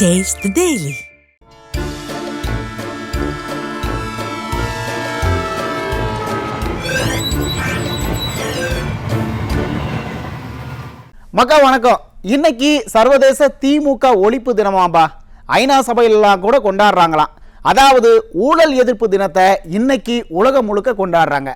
Taste the Daily. மக்கா வணக்கம். இன்னைக்கு சர்வதேச திமுக ஒழிப்பு தினமாம்பா. ஐநா சபையிலலாம் கூட கொண்டாடுறாங்களாம். அதாவது ஊழல் எதிர்ப்பு தினத்தை இன்னைக்கு உலகம் முழுக்க கொண்டாடுறாங்க.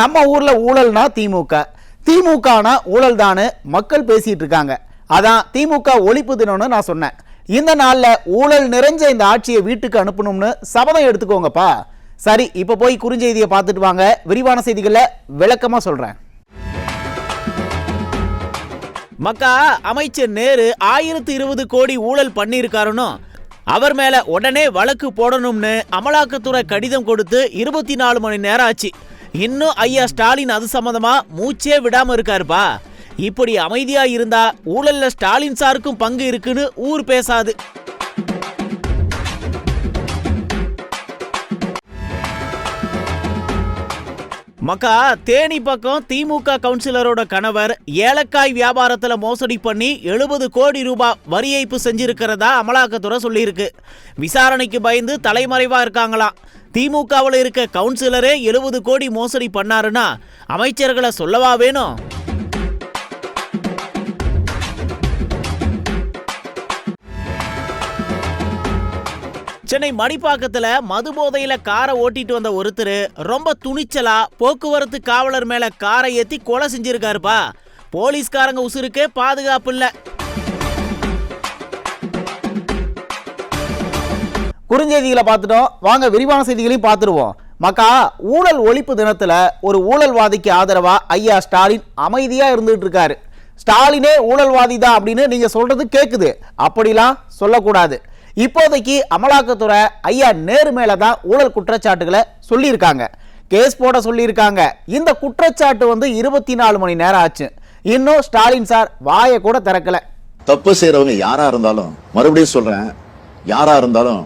நம்ம ஊரில் ஊழல்னா திமுக. திமுகனா ஊழல் தானு மக்கள் பேசிகிட்டு இருக்காங்க. அதான் திமுக ஒழிப்பு தினம்னு நான் சொன்னேன். இந்த நாளில் ஊழல் நிறைஞ்ச இந்த ஆட்சியை வீட்டுக்கு அனுப்பணும்னு சபதம் எடுத்துக்கோங்கப்பா. சரி இப்போ போய் குறுஞ்செய்தியை பார்த்துட்டு வாங்க. விரிவான செய்திகளை விளக்கமா சொல்றேன். மக்கா அமைச்சர் நேரு ஆயிரத்து இருபது கோடி ஊழல் பண்ணியிருக்காருன்னு அவர் மேல உடனே வழக்கு போடணும்னு அமலாக்கத்துறை கடிதம் கொடுத்து இருபத்தி நாலு மணி நேரம் ஆச்சு. இன்னும் ஐயா ஸ்டாலின் அது சம்மந்தமா மூச்சே விடாம இருக்காருப்பா. இப்படி அமைதியா இருந்தா ஊழல்ல ஸ்டாலின் சாருக்கும் பங்கு இருக்குன்னு ஊர் பேசாது. மக்கா தேனி பக்கம் திமுக கவுன்சிலரோட கணவர் ஏலக்காய் வியாபாரத்தில் மோசடி பண்ணி எழுபது கோடி ரூபாய் வரி ஏய்ப்பு செஞ்சிருக்கிறதா அமலாக்கத்துறை சொல்லியிருக்கு. விசாரணைக்கு பயந்து தலைமறைவாக இருக்காங்களாம் திமுகவில் இருக்க கவுன்சிலரே எழுபது கோடி மோசடி பண்ணாருன்னா அமைச்சர்களை சொல்லவா வேணும்? சென்னை மடிப்பாக்கத்துல மது போதையில காரை ஓட்டிட்டு வந்த ஒருத்தர் ரொம்ப துணிச்சலா போக்குவரத்து காவலர் மேல காரை ஏத்தி கொலை செஞ்சிருக்காருப்பா. போலீஸ்காரங்க உசுருக்கே பாதுகாப்பு இல்லை. குறுஞ்செய்திகளை பார்த்துட்டோம். வாங்க விரிவான செய்திகளையும் பார்த்துருவோம். மக்கா ஊழல் ஒழிப்பு தினத்தில் ஒரு ஊழல்வாதிக்கு ஆதரவாக ஐயா ஸ்டாலின் அமைதியாக இருந்துகிட்டு இருக்காரு ஸ்டாலினே ஊழல்வாதி தான் அப்படின்னு நீங்கள் சொல்கிறது கேட்குது அப்படிலாம் சொல்லக்கூடாது. இப்போதைக்கு அமலாக்கத்துறை ஐயா நேரு மேல தான் ஊழல் குற்றச்சாட்டுகளை சொல்லியிருக்காங்க. கேஸ் போட சொல்லியிருக்காங்க. இந்த குற்றச்சாட்டு வந்து இருபத்தி நாலு மணி நேரம் ஆச்சு. இன்னும் ஸ்டாலின் சார் வாயை கூட திறக்கல. தப்பு செய்யறவங்க யாரா இருந்தாலும் மறுபடியும் சொல்றேன். யாரா இருந்தாலும்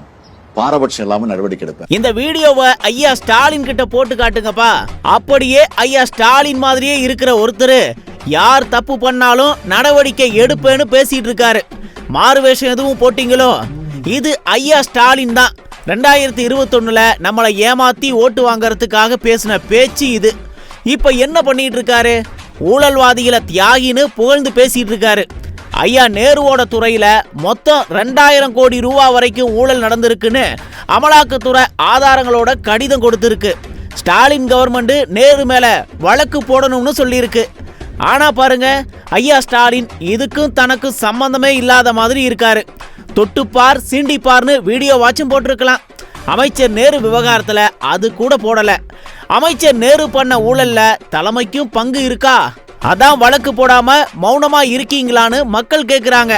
பாரபட்சம் இல்லாம நடவடிக்கை எடுப்பேன். இந்த வீடியோவை ஐயா ஸ்டாலின் கிட்ட போட்டு காட்டுங்கப்பா. அப்படியே ஐயா ஸ்டாலின் மாதிரியே இருக்கிற ஒருத்தர் யார் தப்பு பண்ணாலும் நடவடிக்கை எடுப்பேன்னு பேசிட்டு இருக்காரு. மாறு வேஷம் எதுவும் போட்டீங்களோ? இது ஐயா ஸ்டாலின் தான். ரெண்டாயிரத்தி இருபத்தொன்னுல நம்மளை ஏமாத்தி ஓட்டு வாங்கறதுக்காக பேசின பேச்சு இது. இப்ப என்ன பண்ணிட்டு இருக்காரு ஊழல்வாதிகளை தியாகின்னு புகழ்ந்து பேசிட்டு இருக்காரு ஐயா நேருவோட துறையில மொத்தம் ரெண்டாயிரம் கோடி ரூபா வரைக்கும் ஊழல் நடந்திருக்குன்னு அமலாக்கத்துறை ஆதாரங்களோட கடிதம் கொடுத்துருக்கு. ஸ்டாலின் கவர்மெண்ட் நேரு மேல வழக்கு போடணும்னு சொல்லியிருக்கு. ஆனா பாருங்க ஐயா ஸ்டாலின் இதுக்கும் தனக்கும் சம்பந்தமே இல்லாத மாதிரி இருக்காரு. தொட்டுப்பார் சீண்டிப்பார்னு வீடியோ வாட்சும் போட்டிருக்கலாம். அமைச்சர் நேரு விவகாரத்தில் அது கூட போடலை. அமைச்சர் நேரு பண்ண ஊழல்ல தலைமைக்கும் பங்கு இருக்கா? அதான் வழக்கு போடாம மௌனமா இருக்கீங்களான்னு மக்கள் கேட்குறாங்க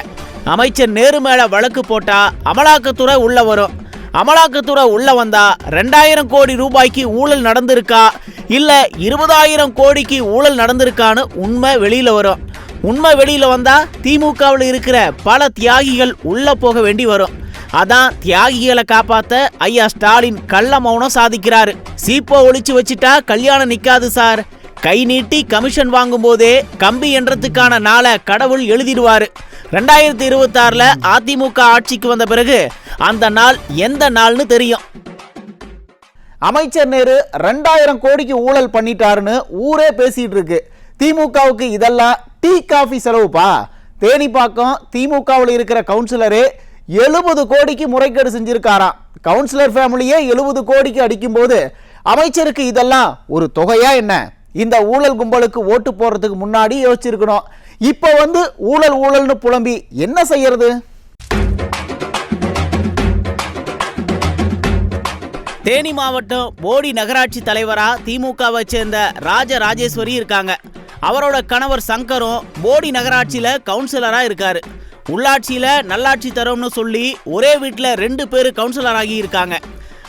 அமைச்சர் நேரு மேல வழக்கு போட்டா அமலாக்கத்துறை உள்ள வரும். அமலாக்கத்துறை உள்ள வந்தா ரெண்டாயிரம் கோடி ரூபாய்க்கு ஊழல் நடந்திருக்கா? இல்ல இருபதாயிரம் கோடிக்கு ஊழல் நடந்திருக்கான்னு உண்மை வெளியில வரும். உண்மை வெளியில வந்தா திமுகவில் இருக்கிற பல தியாகிகள் உள்ள போக வேண்டி வரும். அதான் தியாகிகளை காப்பாத்த ஐயா ஸ்டாலின் கள்ள மௌனம் சாதிக்கிறாரு. சீப்போ ஒழிச்சு வச்சுட்டா கல்யாணம் நிக்காது சார். கை நீட்டி கமிஷன் வாங்கும் போதே கம்பி என்றதுக்கான நாளை கடவுள் எழுதிடுவாரு. ரெண்டாயிரத்தி இருபத்தாறுல அதிமுக ஆட்சிக்கு வந்த பிறகு அந்த நாள் எந்த நாள்னு தெரியும். அமைச்சர் நேரு ரெண்டாயிரம் கோடிக்கு ஊழல் பண்ணிட்டாருன்னு ஊரே பேசிட்டு இருக்கு. திமுகவுக்கு இதெல்லாம் டீ காஃபி செலவுப்பா. தேனிப்பாக்கம் திமுகவில் இருக்கிற கவுன்சிலரே எழுபது கோடிக்கு முறைகேடு செஞ்சிருக்காராம். கவுன்சிலர் ஃபேமிலியே எழுபது கோடிக்கு அடிக்கும்போது அமைச்சருக்கு இதெல்லாம் ஒரு தொகையா என்ன? இந்த ஊழல் கும்பலுக்கு ஓட்டு போடுறதுக்கு முன்னாடி யோசிச்சிருக்கணும். இப்போ வந்து ஊழல் ஊழல்னு புலம்பி என்ன செய்யறது? தேனி மாவட்டம் போடி நகராட்சி தலைவரா திமுகவை சேர்ந்த ராஜ ராஜேஸ்வரி இருக்காங்க. அவரோட கணவர் சங்கரும் போடி நகராட்சியில கவுன்சிலரா இருக்காரு. உள்ளாட்சியில நல்லாட்சி தரோம்னு சொல்லி ஒரே வீட்டில் ரெண்டு பேர் கவுன்சிலர் ஆகி இருக்காங்க.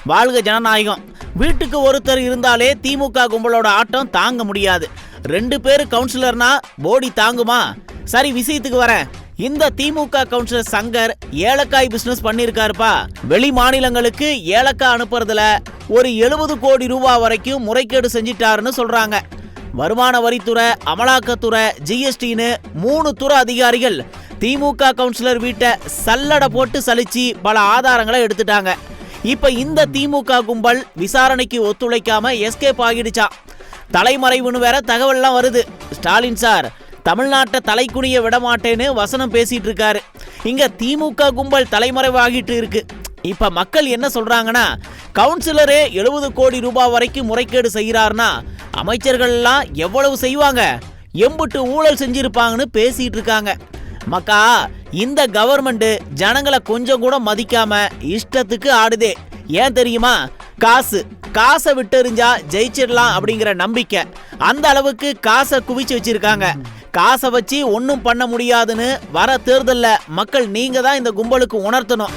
வாழ்க ஜனநாயகம். வீட்டுக்கு ஒருத்தர் இருந்தாலே திமுக கும்பலோட ஆட்டம் தாங்க முடியாது. ரெண்டு பேர் கவுன்சிலர்னா போடி தாங்குமா? சரி விஷயத்துக்கு வரேன். இந்த திமுக கவுன்சிலர் சங்கர் ஏலக்காய் பிசினஸ் பண்ணியிருக்காருப்பா வெளி மாநிலங்களுக்கு ஏலக்காய் அனுப்புறதுல ஒரு எழுபது கோடி ரூபாய் வரைக்கும் முறைகேடு செஞ்சிட்டாருன்னு சொல்றாங்க. வருமான வரித்துறை அமலாக்கத்துறை ஜிஎஸ்டின்னு மூணு துறை அதிகாரிகள் திமுக கவுன்சிலர் வீட்டை சல்லடை போட்டு சலிச்சு பல ஆதாரங்களை எடுத்துட்டாங்க. இப்போ இந்த திமுக கும்பல் விசாரணைக்கு ஒத்துழைக்காம எஸ்கேப் ஆகிடுச்சா? தலைமறைவுன்னு வேற தகவல்லாம் வருது. ஸ்டாலின் சார் தமிழ்நாட்டை தலைக்குனிய விடமாட்டேன்னு வசனம் பேசிட்டு இருக்காரு. இங்க திமுக கும்பல் தலைமறைவாகிட்டு இருக்கு. இப்ப மக்கள் என்ன சொல்றாங்கன்னா கவுன்சிலரே எழுபது கோடி ரூபாய் வரைக்கும் முறைகேடு செய்கிறார்னா அமைச்சர்கள்லாம் எவ்வளவு செய்வாங்க? எம்புட்டு ஊழல் செஞ்சிருப்பாங்கன்னு பேசிட்டு இருக்காங்க மக்கா இந்த கவர்மெண்ட் ஜனங்களை கொஞ்சம் கூட மதிக்காம இஷ்டத்துக்கு ஆடுதே. ஏன் தெரியுமா? காசு. காசை விட்டெறிஞ்சா ஜெயிச்சிடலாம் அப்படிங்கிற நம்பிக்கை. அந்த அளவுக்கு காசை குவிச்சு வச்சிருக்காங்க. காசை வச்சு ஒன்றும் பண்ண முடியாதுன்னு வர தேர்தலில் மக்கள் நீங்கள் தான் இந்த கும்பலுக்கு உணர்த்தணும்.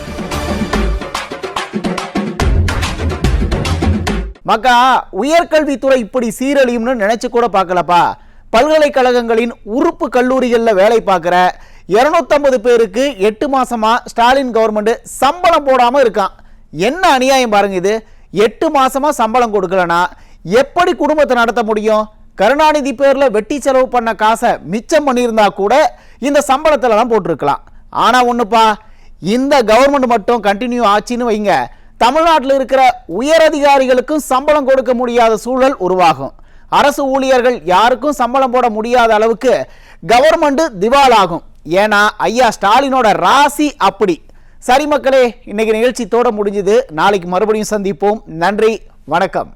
மக்கா உயர்கல்வித்துறை இப்படி சீரழியும்னு நினைச்சு கூட பார்க்கலப்பா. பல்கலைக்கழகங்களின் உறுப்பு கல்லூரிகளில் வேலை பார்க்குற இருநூத்தம்பது பேருக்கு எட்டு மாசமா ஸ்டாலின் கவர்மெண்ட் சம்பளம் போடாம இருக்கான். என்ன அநியாயம் பாருங்க இது. எட்டு மாசமா சம்பளம் கொடுக்கலனா எப்படி குடும்பத்தை நடத்த முடியும்? கருணாநிதி பேர்ல வெட்டி செலவு பண்ண காசை மிச்சம் பண்ணியிருந்தா கூட இந்த சம்பளத்துலலாம் போட்டிருக்கலாம். ஆனா ஒண்ணுப்பா இந்த கவர்மெண்ட் மட்டும் கண்டினியூ ஆச்சுன்னு வைங்க. தமிழ்நாட்டில் இருக்கிற உயர் அதிகாரிகளுக்கும் சம்பளம் கொடுக்க முடியாத சூழல் உருவாகும். அரசு ஊழியர்கள் யாருக்கும் சம்பளம் போட முடியாத அளவுக்கு கவர்மெண்ட் திவாலாகும். ஏன்னா ஐயா ஸ்டாலினோட ராசி அப்படி. சரி மக்களே இன்னைக்கு நிகழ்ச்சி தோட முடிஞ்சுது. நாளைக்கு மறுபடியும் சந்திப்போம். நன்றி வணக்கம்.